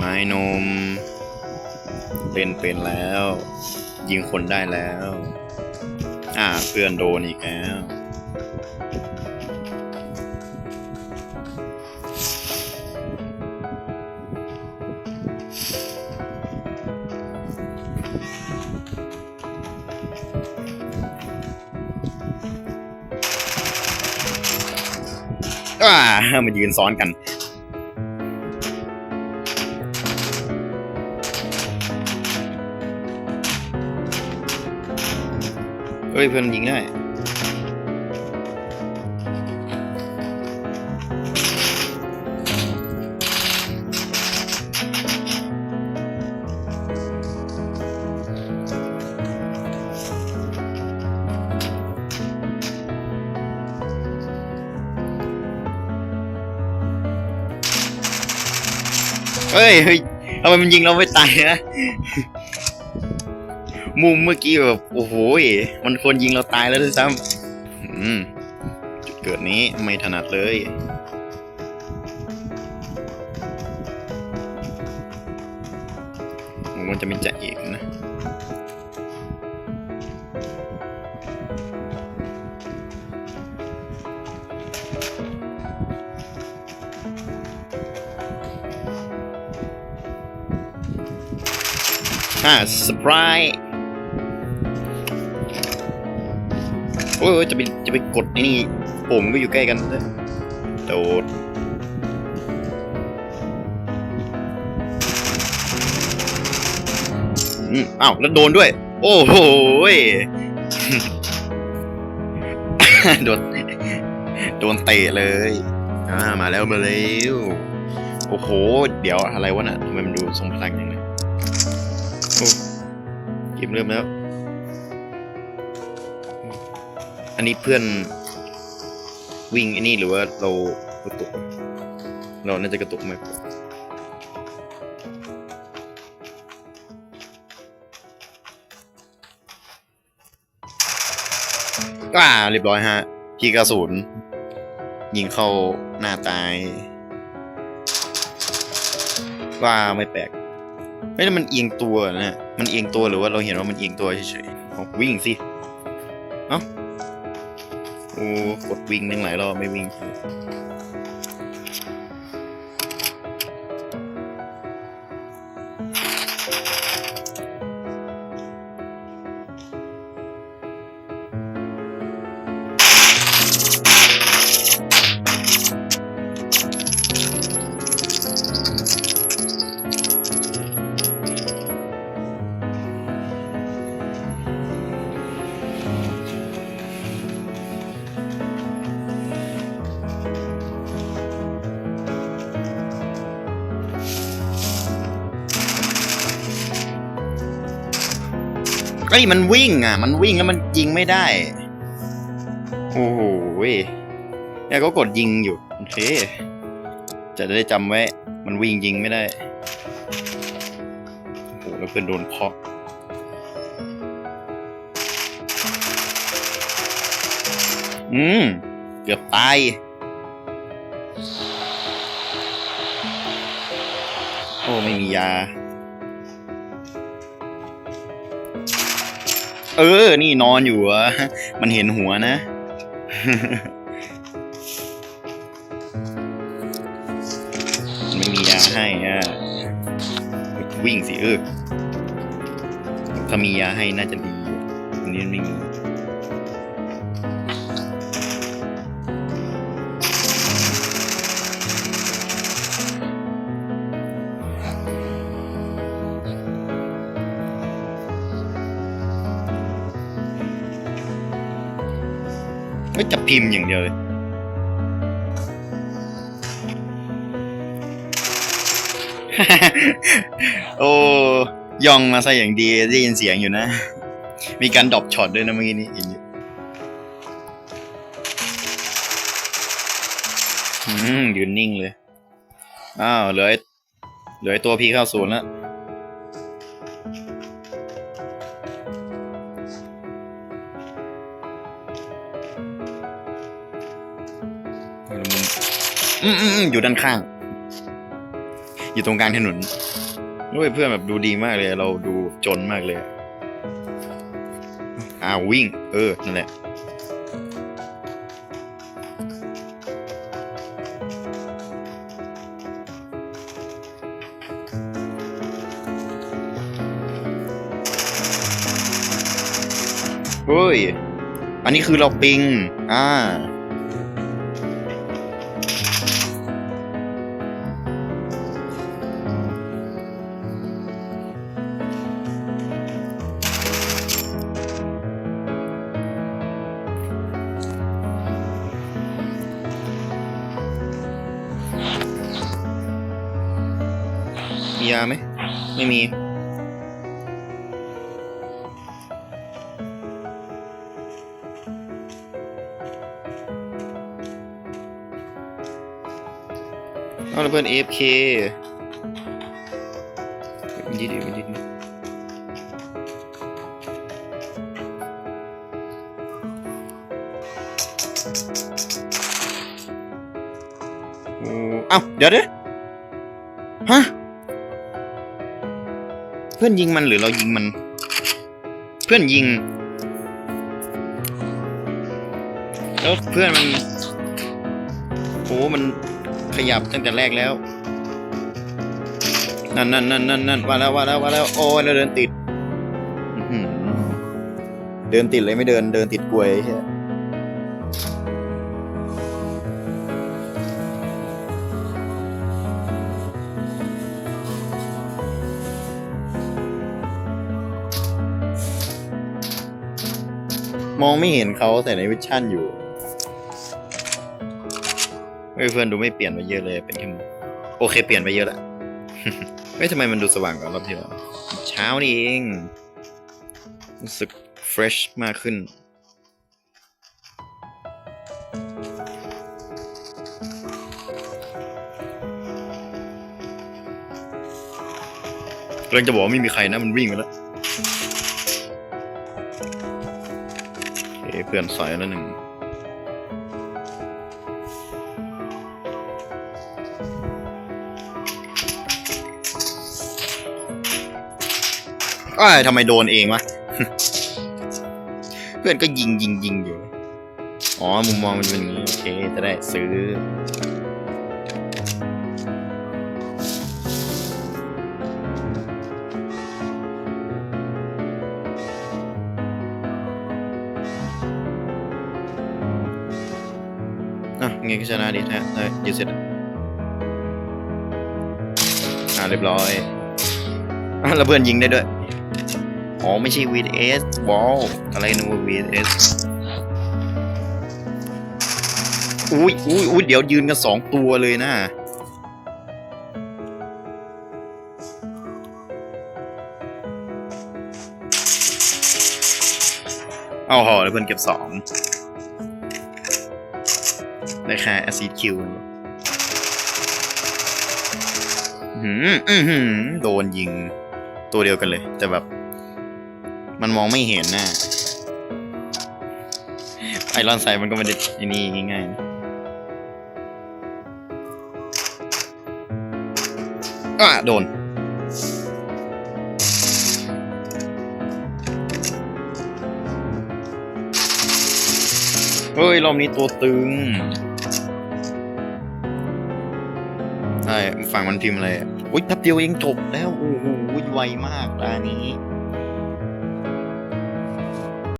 ไม้นมเล่นเป็นแล้ว ยิงคนได้แล้ว อ่าเพื่อนโดนอีกแล้วอ่ามายืนซ้อนกัน ฮ้ยเพื่อนยิงได้เฮ้ยเฮ้ยทำไมมันยิงเราไม่ตายนะ มุมเมื่อกี้แบบ โอ้โหมันควรยิงเราตายแล้วด้วยซ้ำอืมจุดเกิดนี้ไม่ถนัดเลย มันจะเป็นจะเอกนะอ่าสปราย โอ้โอ้ยจะไปจะไปกดนี่โอ่งมันก็อยู่ใกล้กันนะโดดอืมอ้าวแล้วโดนด้วย โอ้โหโดนโดนเตะเลยอ่ามาแล้วมาแล้วโอ้โห เดี๋ยวอะไรวะน่ะทำไมมันดูทรงพลังอย่างนี้โอ้เกมเริ่มแล้ว อันนี้เพื่อนวิ่งอ้นี่หรือว่าเรากระตุก เราน่าจะกระตุกมากกว่าอ่าเรียบร้อยฮะพี่กระสุนยิงเข้าหน้าตายว่าไม่แปลกไม่แล้วมันเอียงตัวนะมันเอียงตัวหรือว่าเราเห็นว่ามันเอียงตัวเฉยๆวิ่งสิ เอ้า โอ้กดวิ่งตั้งหลายรอบไม่วิ่ง เอ้ยมันวิ่งอะ มันวิ่งแล้วมันยิงไม่ได้ โอ้โหเว้เนี่ยก็กดยิงอยู่ โอเค จะได้จำไว้ มันวิ่งยิงไม่ได้ โอ้โหแล้วเพื่อนโดนเคาะอืม เกือบตายโอ้ ไม่มียา เออ นี่นอนอยู่อะมันเห็นหัวนะมันไม่มียาให้อะวิ่งสิเออถ้ามียาให้น่าจะดีอันนี้มันไม่มี ไม่จับพิมพ์อย่างเดียวเลยโอ้ยองมาซะอย่างดีได้ยินเสียงอยู่นะ มีการดรอปช็อตด้วยนะเมื่อกี้นี้เห็นอยู่อืมยืนนิ่งเลย อ้าว เหลือเหลือตัวพี่เข้าศูนย์แล้ว อืมอยู่ด้านข้าง อยู่ตรงกลางถนนด้วยเพื่อนแบบดูดีมากเลย เราดูจนมากเลยอะอ้าววิ่ง เออ นั่นแหละเฮ้ย อันนี้คือเราปิง อ่า ยาไหม ไม่มี เอาละเพื่อน AFK มันยืดมันยืดโอ้เอ้าเดี๋ยวเดี๋ยว เพื่อนยิงมันหรือเรายิงมัน เพื่อนยิง แล้วเพื่อนมันโอ้มันขยับตั้งแต่แรกแล้ว นั่นนั่นนั่นนั่นนั่นว่าแล้วว่าแล้วว่าแล้วโอ้ยแล้วเดินติดเดินติดเลยไม่เดินเดินติดกลวยใช่ มองไม่เห็นเขาใส่ในวิชั่นอยู่เพื่อนดูไม่เปลี่ยนไปเยอะเลยเป็นแค่โอเคเปลี่ยนไปเยอะละเฮ้ยทำไมมันดูสว่างกว่ารอบที่แล้วเช้านี่เองรู้สึก fresh มากขึ้นกำลังจะบอกว่าไม่มีใครนะมันวิ่งไปแล้ว เพื่อนสายละหนึ่งอ้ายทำไมโดนเองวะ เพื่อนก็ยิงยิงยิงอยู่ อ๋อ มุมมองมันเป็นอย่างนี้โอเค จะได้ซื้อ ไงก็ชนะดีนะได้ยืดเสร็จอ่าเรียบร้อยอะแล้วเพื่อนยิงได้ด้วย อ๋อ ไม่ใช่ VS ว้าวอลอะไรนึกว่า VS อุ้ยอุ้ยอุ้ยเดี๋ยวยืนกันสองตัวเลยนะเอาหอแล้วเพื่อนเก็บสอง ได้แค่ acid Q เนี่ยอื้อหืออื้อหือโดนยิงตัวเดียวกันเลย แต่แบบ มันมองไม่เห็นน่ะไอรอนไซมันก็ไม่ได้ไอ้นี่ง่ายๆนะอะโดน เฮ้ย รอบนี้ตัวตึง ใช่ ฝั่งมันพิมพ์อะไรอะอุ้ยแป๊บเดียวเองจบแล้ว โอ้โหไวมากตานี้